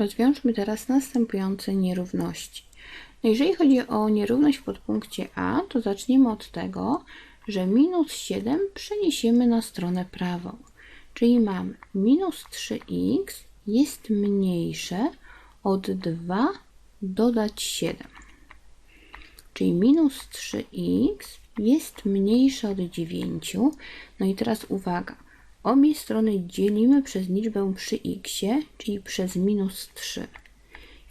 Rozwiążmy teraz następujące nierówności. No jeżeli chodzi o nierówność w podpunkcie A, to zaczniemy od tego, że minus 7 przeniesiemy na stronę prawą. Czyli mamy minus 3x jest mniejsze od 2 dodać 7. Czyli minus 3x jest mniejsze od 9. No i teraz uwaga. Obie strony dzielimy przez liczbę przy x, czyli przez minus 3.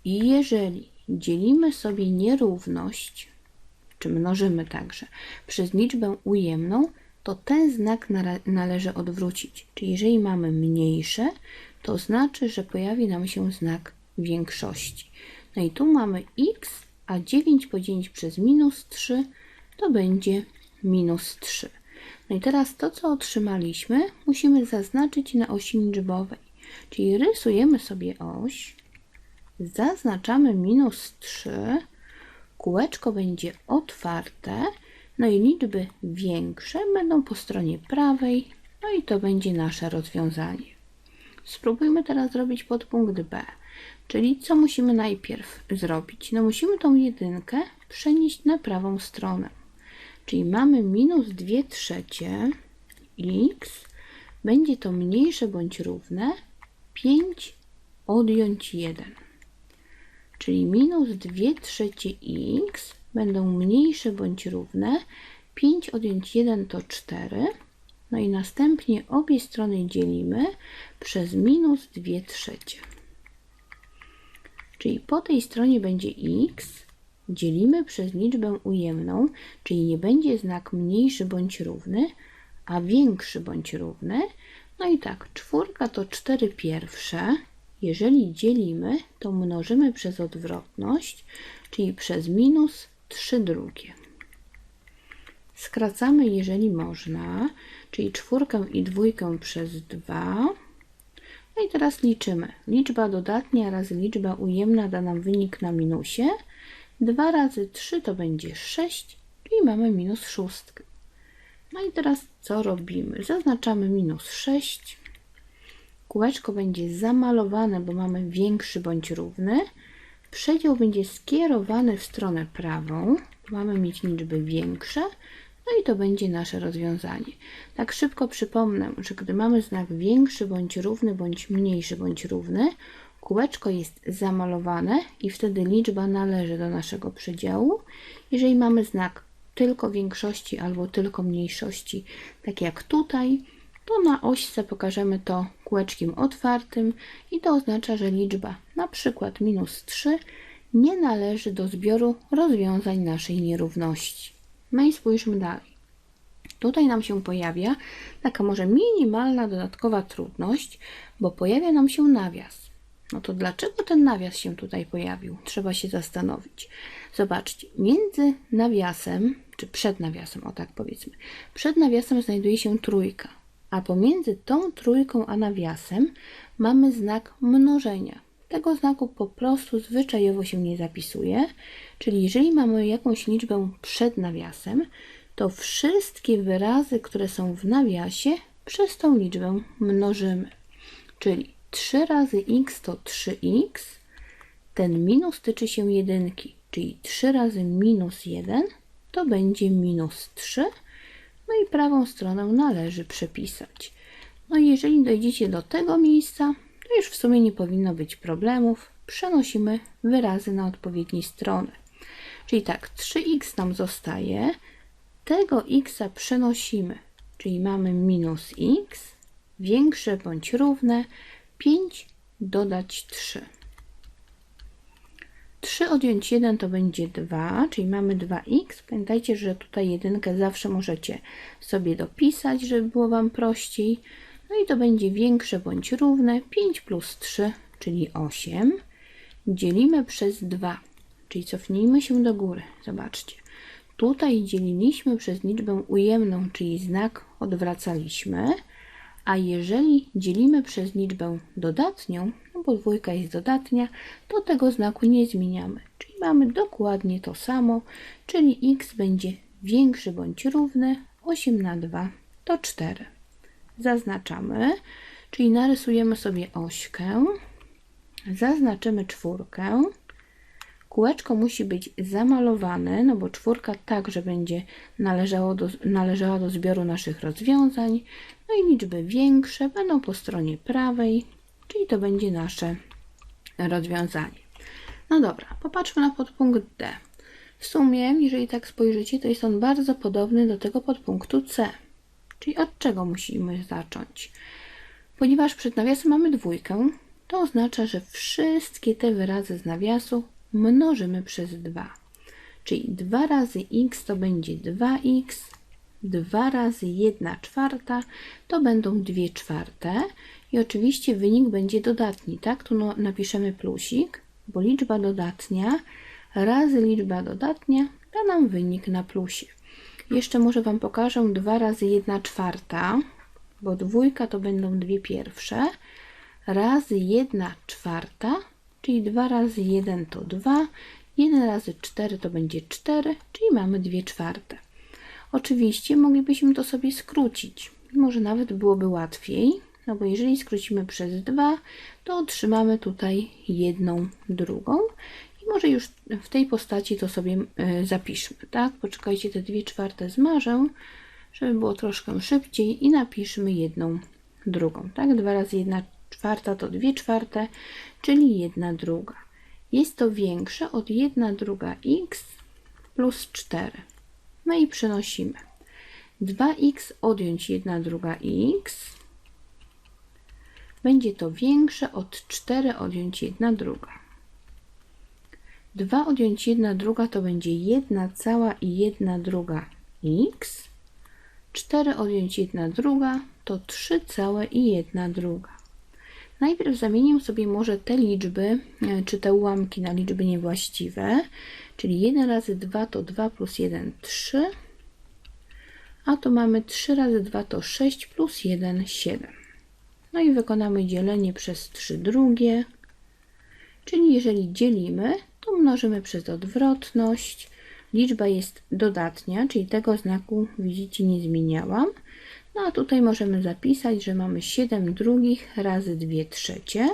I jeżeli dzielimy sobie nierówność, czy mnożymy także, przez liczbę ujemną, to ten znak nale należy odwrócić. Czyli jeżeli mamy mniejsze, to znaczy, że pojawi nam się znak większości. No i tu mamy x, a 9 podzielić przez minus 3 to będzie minus 3. No i teraz to, co otrzymaliśmy, musimy zaznaczyć na osi liczbowej. Czyli rysujemy sobie oś, zaznaczamy minus 3, kółeczko będzie otwarte, no i liczby większe będą po stronie prawej, no i to będzie nasze rozwiązanie. Spróbujmy teraz zrobić podpunkt B, czyli co musimy najpierw zrobić? No musimy tą jedynkę przenieść na prawą stronę. Czyli mamy minus 2 trzecie x, będzie to mniejsze bądź równe 5 odjąć 1. Czyli minus 2 trzecie x będą mniejsze bądź równe 5 odjąć 1 to 4. No i następnie obie strony dzielimy przez minus 2 trzecie. Czyli po tej stronie będzie x, dzielimy przez liczbę ujemną, czyli nie będzie znak mniejszy bądź równy, a większy bądź równy. No i tak, czwórka to 4 pierwsze. Jeżeli dzielimy, to mnożymy przez odwrotność, czyli przez minus 3 drugie. Skracamy, jeżeli można, czyli czwórkę i dwójkę przez 2. No i teraz liczymy. Liczba dodatnia razy liczba ujemna da nam wynik na minusie. 2 razy 3 to będzie 6, czyli mamy minus szóstkę. No i teraz co robimy? Zaznaczamy minus 6. Kółeczko będzie zamalowane, bo mamy większy bądź równy. Przedział będzie skierowany w stronę prawą. Mamy mieć liczby większe. No i to będzie nasze rozwiązanie. Tak szybko przypomnę, że gdy mamy znak większy bądź równy, bądź mniejszy bądź równy, Kółeczko jest zamalowane i wtedy liczba należy do naszego przedziału. Jeżeli mamy znak tylko większości albo tylko mniejszości, tak jak tutaj, to na ośce pokażemy to kółeczkiem otwartym i to oznacza, że liczba na przykład minus 3 nie należy do zbioru rozwiązań naszej nierówności. No i spójrzmy dalej. Tutaj nam się pojawia taka może minimalna dodatkowa trudność, bo pojawia nam się nawias. No to dlaczego ten nawias się tutaj pojawił? Trzeba się zastanowić. Zobaczcie, między nawiasem, czy przed nawiasem, o tak powiedzmy, przed nawiasem znajduje się trójka, a pomiędzy tą trójką a nawiasem mamy znak mnożenia. Tego znaku po prostu zwyczajowo się nie zapisuje, czyli jeżeli mamy jakąś liczbę przed nawiasem, to wszystkie wyrazy, które są w nawiasie, przez tą liczbę mnożymy. Czyli 3 razy x to 3x. Ten minus tyczy się jedynki, czyli 3 razy minus 1 to będzie minus 3. No i prawą stronę należy przepisać. No i jeżeli dojdziecie do tego miejsca, to już w sumie nie powinno być problemów. Przenosimy wyrazy na odpowiednie strony. Czyli tak, 3x nam zostaje, tego x przenosimy, czyli mamy minus x, większe bądź równe, 5 dodać 3. 3 odjąć 1 to będzie 2, czyli mamy 2x. Pamiętajcie, że tutaj jedynkę zawsze możecie sobie dopisać, żeby było Wam prościej. No i to będzie większe bądź równe 5 plus 3, czyli 8. Dzielimy przez 2, czyli cofnijmy się do góry. Zobaczcie. Tutaj dzieliliśmy przez liczbę ujemną, czyli znak odwracaliśmy. A jeżeli dzielimy przez liczbę dodatnią, no bo dwójka jest dodatnia, to tego znaku nie zmieniamy. Czyli mamy dokładnie to samo, czyli x będzie większy bądź równy 8 na 2 to 4. Zaznaczamy, czyli narysujemy sobie ośkę. zaznaczymy czwórkę. Kółeczko musi być zamalowane, no bo czwórka także będzie należało do, należała do zbioru naszych rozwiązań. No i liczby większe będą po stronie prawej, czyli to będzie nasze rozwiązanie. No dobra, popatrzmy na podpunkt D. W sumie, jeżeli tak spojrzycie, to jest on bardzo podobny do tego podpunktu C. Czyli od czego musimy zacząć? Ponieważ przed nawiasem mamy dwójkę, to oznacza, że wszystkie te wyrazy z nawiasu mnożymy przez 2. Czyli 2 razy x to będzie 2x, 2 razy 1 czwarta to będą 2 czwarte i oczywiście wynik będzie dodatni, tak? Tu no, napiszemy plusik, bo liczba dodatnia razy liczba dodatnia da nam wynik na plusie. Jeszcze może Wam pokażę 2 razy 1 czwarta, bo dwójka to będą dwie pierwsze, razy 1 czwarta, czyli 2 razy 1 to 2, 1 razy 4 to będzie 4, czyli mamy 2 czwarte. Oczywiście moglibyśmy to sobie skrócić. Może nawet byłoby łatwiej, no bo jeżeli skrócimy przez 2, to otrzymamy tutaj jedną drugą. I może już w tej postaci to sobie y, zapiszmy, tak? Poczekajcie, te 2 czwarte zmarzę, żeby było troszkę szybciej i napiszmy jedną drugą, tak? 2 razy 1 czwarta to 2 czwarte, czyli 1 druga. Jest to większe od 1 druga x plus 4. No i przenosimy. 2x odjąć 1 druga x będzie to większe od 4 odjąć 1 druga. 2 odjąć 1 druga to będzie 1 cała i 1 druga x. 4 odjąć 1 druga to 3 całe i 1 druga. Najpierw zamienię sobie może te liczby, e, czy te ułamki na liczby niewłaściwe, czyli 1 razy 2 to 2 plus 1 3, a tu mamy 3 razy 2 to 6 plus 1 7. No i wykonamy dzielenie przez 3 drugie, czyli jeżeli dzielimy, to mnożymy przez odwrotność. Liczba jest dodatnia, czyli tego znaku widzicie nie zmieniałam. No a tutaj możemy zapisać, że mamy 7 drugich razy 2 trzecie.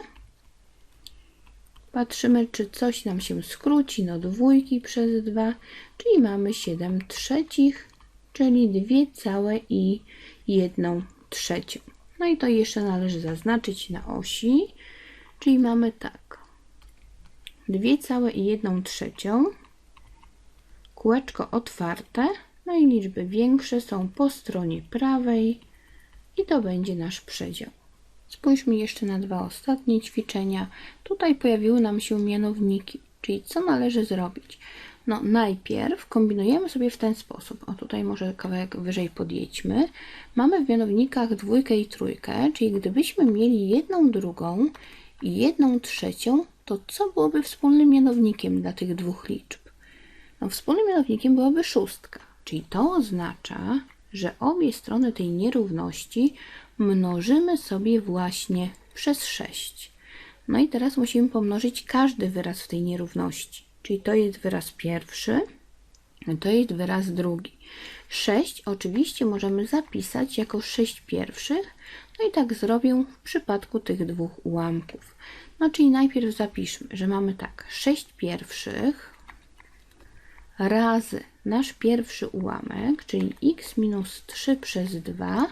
Patrzymy, czy coś nam się skróci, no dwójki przez 2, czyli mamy 7 trzecich, czyli 2 całe i 1 trzecią. No i to jeszcze należy zaznaczyć na osi, czyli mamy tak, 2 całe i 1 trzecią, kółeczko otwarte, no i liczby większe są po stronie prawej i to będzie nasz przedział. Spójrzmy jeszcze na dwa ostatnie ćwiczenia. Tutaj pojawiły nam się mianowniki, czyli co należy zrobić. No najpierw kombinujemy sobie w ten sposób. O tutaj może kawałek wyżej podjedźmy. Mamy w mianownikach dwójkę i trójkę, czyli gdybyśmy mieli jedną drugą i jedną trzecią, to co byłoby wspólnym mianownikiem dla tych dwóch liczb? No wspólnym mianownikiem byłaby szóstka. Czyli to oznacza, że obie strony tej nierówności mnożymy sobie właśnie przez 6. No i teraz musimy pomnożyć każdy wyraz w tej nierówności. Czyli to jest wyraz pierwszy, to jest wyraz drugi. 6 oczywiście możemy zapisać jako 6 pierwszych, no i tak zrobię w przypadku tych dwóch ułamków. No czyli najpierw zapiszmy, że mamy tak 6 pierwszych razy nasz pierwszy ułamek, czyli x minus 3 przez 2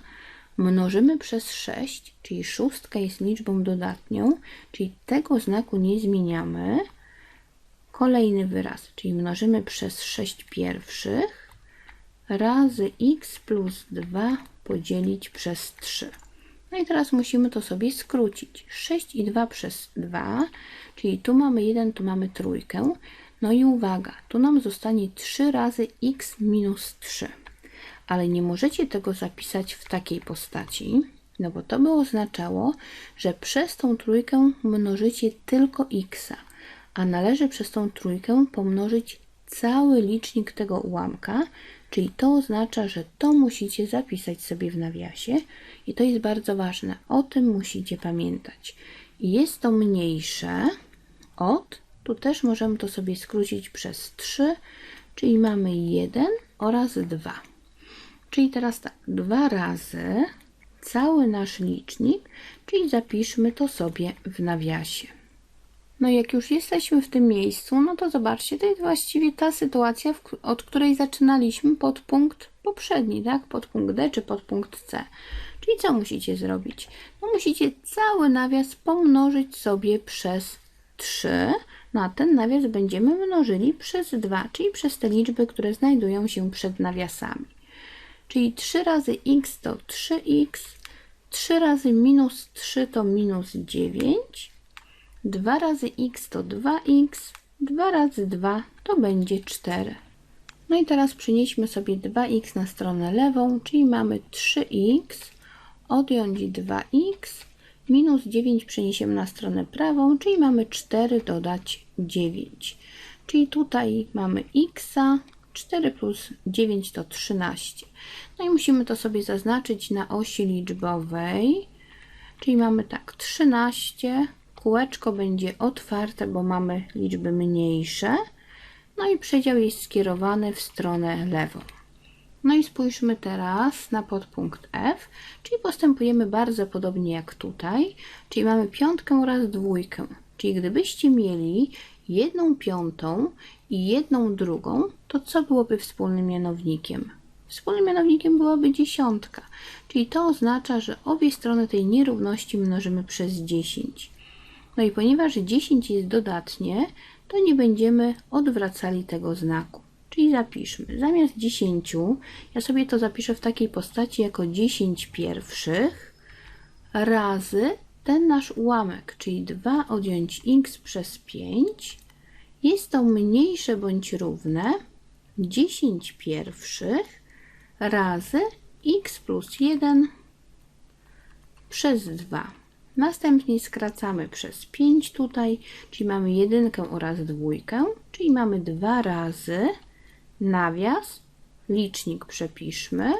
mnożymy przez 6, czyli szóstka jest liczbą dodatnią, czyli tego znaku nie zmieniamy. Kolejny wyraz, czyli mnożymy przez 6 pierwszych razy x plus 2 podzielić przez 3. No i teraz musimy to sobie skrócić. 6 i 2 przez 2, czyli tu mamy 1, tu mamy trójkę. No i uwaga, tu nam zostanie 3 razy x minus 3. Ale nie możecie tego zapisać w takiej postaci, no bo to by oznaczało, że przez tą trójkę mnożycie tylko x, a należy przez tą trójkę pomnożyć cały licznik tego ułamka, czyli to oznacza, że to musicie zapisać sobie w nawiasie i to jest bardzo ważne. O tym musicie pamiętać. Jest to mniejsze od tu też możemy to sobie skrócić przez 3, czyli mamy 1 oraz 2. Czyli teraz tak, 2 razy cały nasz licznik, czyli zapiszmy to sobie w nawiasie. No jak już jesteśmy w tym miejscu, no to zobaczcie, to jest właściwie ta sytuacja, od której zaczynaliśmy pod punkt poprzedni, tak? Pod punkt D czy pod punkt C. Czyli co musicie zrobić? No musicie cały nawias pomnożyć sobie przez 3. No a ten nawias będziemy mnożyli przez 2, czyli przez te liczby, które znajdują się przed nawiasami. Czyli 3 razy x to 3x, 3 razy minus 3 to minus 9, 2 razy x to 2x, 2 razy 2 to będzie 4. No i teraz przenieśmy sobie 2x na stronę lewą, czyli mamy 3x, odjąć 2x, minus 9 przeniesiemy na stronę prawą, czyli mamy 4 dodać 9. Czyli tutaj mamy x, 4 plus 9 to 13. No i musimy to sobie zaznaczyć na osi liczbowej, czyli mamy tak 13, kółeczko będzie otwarte, bo mamy liczby mniejsze, no i przedział jest skierowany w stronę lewą. No i spójrzmy teraz na podpunkt F, czyli postępujemy bardzo podobnie jak tutaj, czyli mamy piątkę oraz dwójkę. Czyli gdybyście mieli jedną piątą i jedną drugą, to co byłoby wspólnym mianownikiem? Wspólnym mianownikiem byłaby dziesiątka, czyli to oznacza, że obie strony tej nierówności mnożymy przez 10. No i ponieważ 10 jest dodatnie, to nie będziemy odwracali tego znaku. Czyli zapiszmy, zamiast 10, ja sobie to zapiszę w takiej postaci jako 10 pierwszych razy ten nasz ułamek, czyli 2 odjąć x przez 5. Jest to mniejsze bądź równe 10 pierwszych razy x plus 1 przez 2. Następnie skracamy przez 5 tutaj, czyli mamy jedynkę oraz dwójkę, czyli mamy 2 razy nawias, licznik przepiszmy.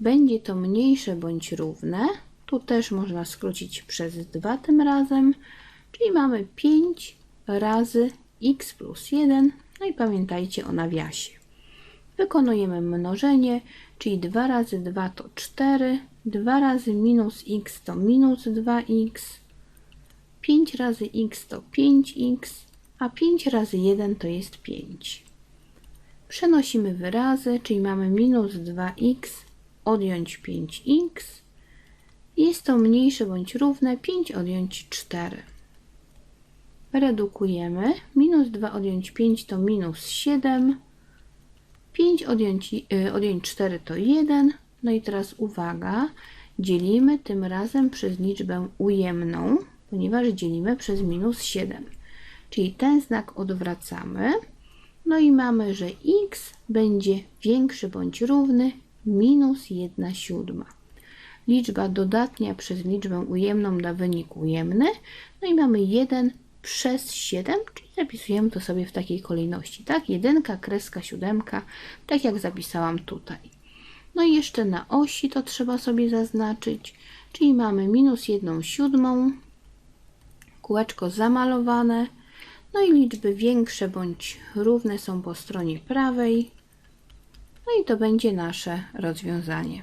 Będzie to mniejsze bądź równe. Tu też można skrócić przez 2 tym razem, czyli mamy 5 razy x plus 1. No i pamiętajcie o nawiasie. Wykonujemy mnożenie, czyli 2 razy 2 to 4, 2 razy minus x to minus 2x, 5 razy x to 5x, a 5 razy 1 to jest 5. Przenosimy wyrazy, czyli mamy minus 2x odjąć 5x. Jest to mniejsze bądź równe 5 odjąć 4. Redukujemy. Minus 2 odjąć 5 to minus 7. 5 odjąć, y, odjąć 4 to 1. No i teraz uwaga, dzielimy tym razem przez liczbę ujemną, ponieważ dzielimy przez minus 7. Czyli ten znak odwracamy. No i mamy, że x będzie większy bądź równy minus 1 siódma. Liczba dodatnia przez liczbę ujemną da wynik ujemny. No i mamy 1 przez 7, czyli zapisujemy to sobie w takiej kolejności, tak? Jedynka, kreska, siódemka, tak jak zapisałam tutaj. No i jeszcze na osi to trzeba sobie zaznaczyć, czyli mamy minus 1 siódmą, kółeczko zamalowane, no i liczby większe bądź równe są po stronie prawej. No i to będzie nasze rozwiązanie.